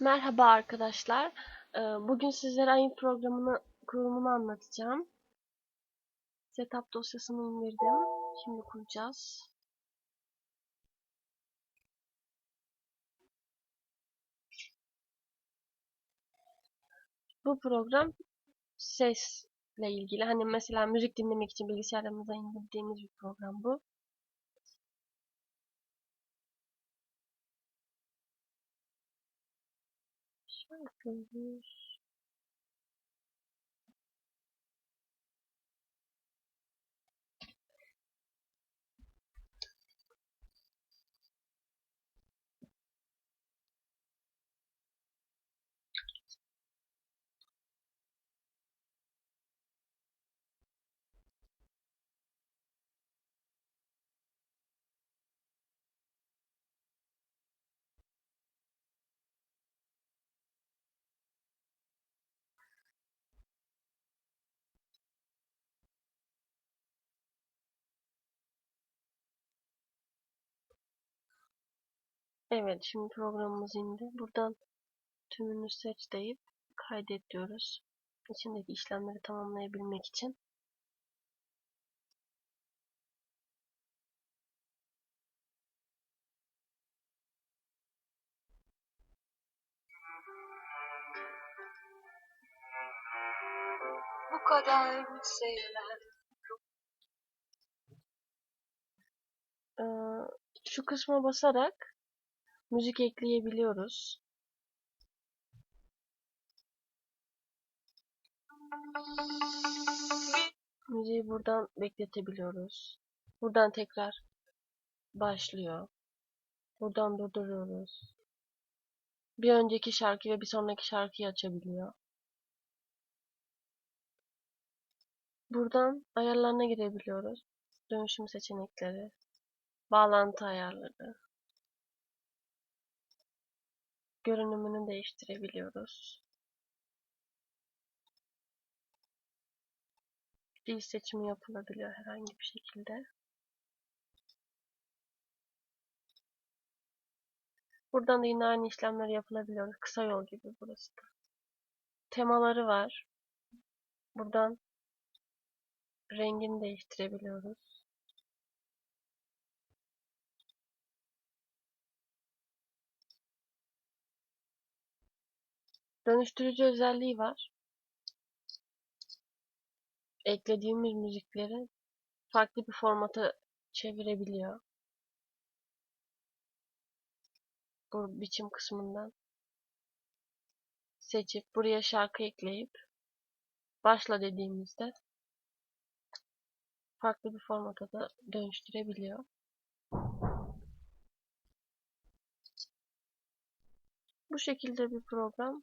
Merhaba arkadaşlar. Ee, Bugün sizlere ayın programını kurulumunu anlatacağım. Setup dosyasını indirdim. Şimdi kuracağız. Bu program sesle ilgili. Hani mesela müzik dinlemek için bilgisayarımıza indirdiğimiz bir program bu. Ai, Jesus. Evet, şimdi programımız indi. Buradan tümünü seç deyip kaydet diyoruz. İçindeki işlemleri tamamlayabilmek için. Bu kadar sevilen Ee, şu kısma basarak müzik ekleyebiliyoruz. Müziği buradan bekletebiliyoruz. Buradan tekrar başlıyor. Buradan durduruyoruz. Bir önceki şarkı ve bir sonraki şarkıyı açabiliyor. Buradan ayarlarına girebiliyoruz. Dönüşüm seçenekleri, bağlantı ayarları, görünümünü değiştirebiliyoruz. Dil seçimi yapılabiliyor herhangi bir şekilde. Buradan da yine aynı işlemleri yapılabiliyor. Kısa yol gibi burası da. Temaları var. Buradan rengini değiştirebiliyoruz. Dönüştürücü özelliği var. Eklediğimiz müzikleri farklı bir formata çevirebiliyor. Bu biçim kısmından seçip buraya şarkı ekleyip başla dediğimizde farklı bir formata da dönüştürebiliyor. Bu şekilde bir program.